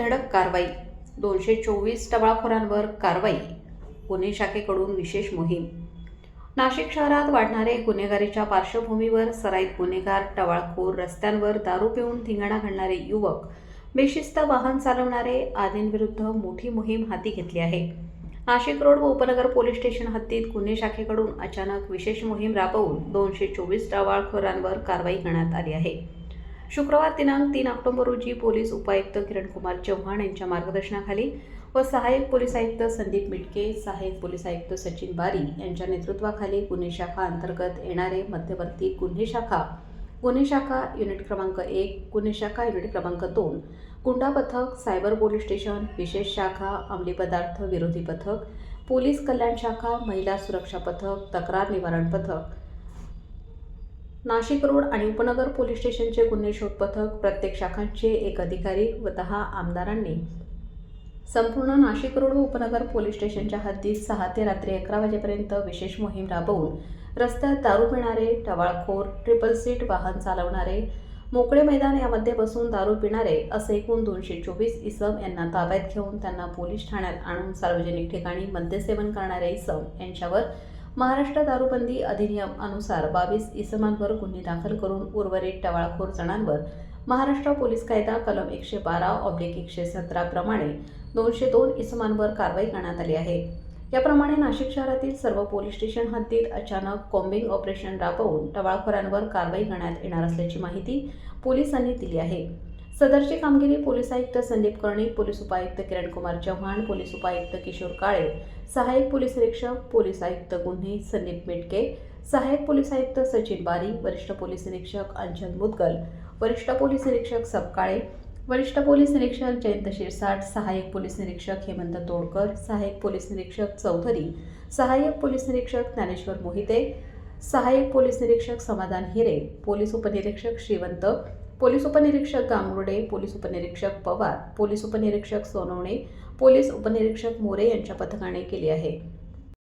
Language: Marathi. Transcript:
धडक कारवाई. दोनशे चोवीस टवाळखोरांवर कारवाई. गुन्हे शाखेकडून विशेष मोहीम. नाशिक शहरात वाढणारे गुन्हेगारीच्या पार्श्वभूमीवर सराईत गुन्हेगार टवाळखोर रस्त्यांवर दारू पिऊन धिंगाणा घालणारे युवक बेशिस्त वाहन चालवणारे आदींविरुद्ध मोठी मोहीम हाती घेतली आहे. नाशिक रोड व उपनगर पोलीस स्टेशन हद्दीत गुन्हे शाखेकडून अचानक विशेष मोहीम राबवून दोनशे चोवीस टवाळखोरांवर कारवाई करण्यात आली आहे. शुक्रवार दिनांक तीन ऑक्टोबर रोजी पोलीस उपायुक्त किरणकुमार चव्हाण यांच्या मार्गदर्शनाखाली व सहाय्यक पोलीस आयुक्त संदीप मिटके सहाय्यक पोलीस आयुक्त सचिन बारी यांच्या नेतृत्वाखाली गुन्हे शाखा अंतर्गत येणारे मध्यवर्ती गुन्हे शाखा गुन्हे शाखा युनिट क्रमांक एक गुन्हे शाखा युनिट क्रमांक दोन गुंडा पथक सायबर पोलीस स्टेशन विशेष शाखा अंमली पदार्थ विरोधी पथक पोलीस कल्याण शाखा महिला सुरक्षा पथक तक्रार निवारण पथक नाशिक रोड आणि उपनगर पोलीस स्टेशनचे गुन्हे शोध पथक प्रत्येक शाखांचे एक अधिकारी व दहा आमदारांनी. संपूर्ण नाशिक रोड व उपनगर पोलीस स्टेशनच्या हद्दीत सहा ते रात्री अकरा वाजेपर्यंत विशेष मोहीम राबवून रस्त्यात दारू पिणारे टवाळखोर ट्रिपल सीट वाहन चालवणारे मोकळे मैदान यामध्ये बसून दारू पिणारे असे एकूण दोनशे चोवीस इसम यांना ताब्यात घेऊन त्यांना पोलीस ठाण्यात आणून सार्वजनिक ठिकाणी मद्यसेवन करणारे इसम यांच्यावर महाराष्ट्र दारूबंदी अधिनियम अनुसार बावीस इसमांवर गुन्हे दाखल करून उर्वरित टवाळखोर जणांवर महाराष्ट्र पोलीस कायदा कलम एकशे बारा ऑब्लिक एकशे सतरा प्रमाणे दोनशे दोन इसमांवर कारवाई करण्यात आली आहे. याप्रमाणे नाशिक शहरातील सर्व पोलीस स्टेशन हद्दीत अचानक कॉम्बिंग ऑपरेशन राबवून टवाळखोरांवर कारवाई करण्यात येणार असल्याची माहिती पोलिसांनी दिली आहे. सदरची कामगिरी पोलीस आयुक्त संदीप कर्णिक पोलीस उपायुक्त किरणकुमार चव्हाण पोलीस उपायुक्त किशोर काळे सहाय्यक पोलीस निरीक्षक पोलीस आयुक्त गुन्हे संदीप मिटके सहाय्यक पोलीस आयुक्त सचिन बारी वरिष्ठ पोलीस निरीक्षक अंजन मुदगल वरिष्ठ पोलीस निरीक्षक सपकाळे वरिष्ठ पोलीस निरीक्षक जयंत शिरसाट सहाय्यक पोलीस निरीक्षक हेमंत तोडकर सहाय्यक पोलीस निरीक्षक चौधरी सहाय्यक पोलीस निरीक्षक ज्ञानेश्वर मोहिते सहाय्यक पोलीस निरीक्षक समाधान हिरे पोलीस उपनिरीक्षक श्रीवंत पोलीस उपनिरीक्षक गांगुर्डे पोलीस उपनिरीक्षक पवार पोलीस उपनिरीक्षक सोनवणे पोलीस उपनिरीक्षक मोरे यांच्या पथकाने केली आहे.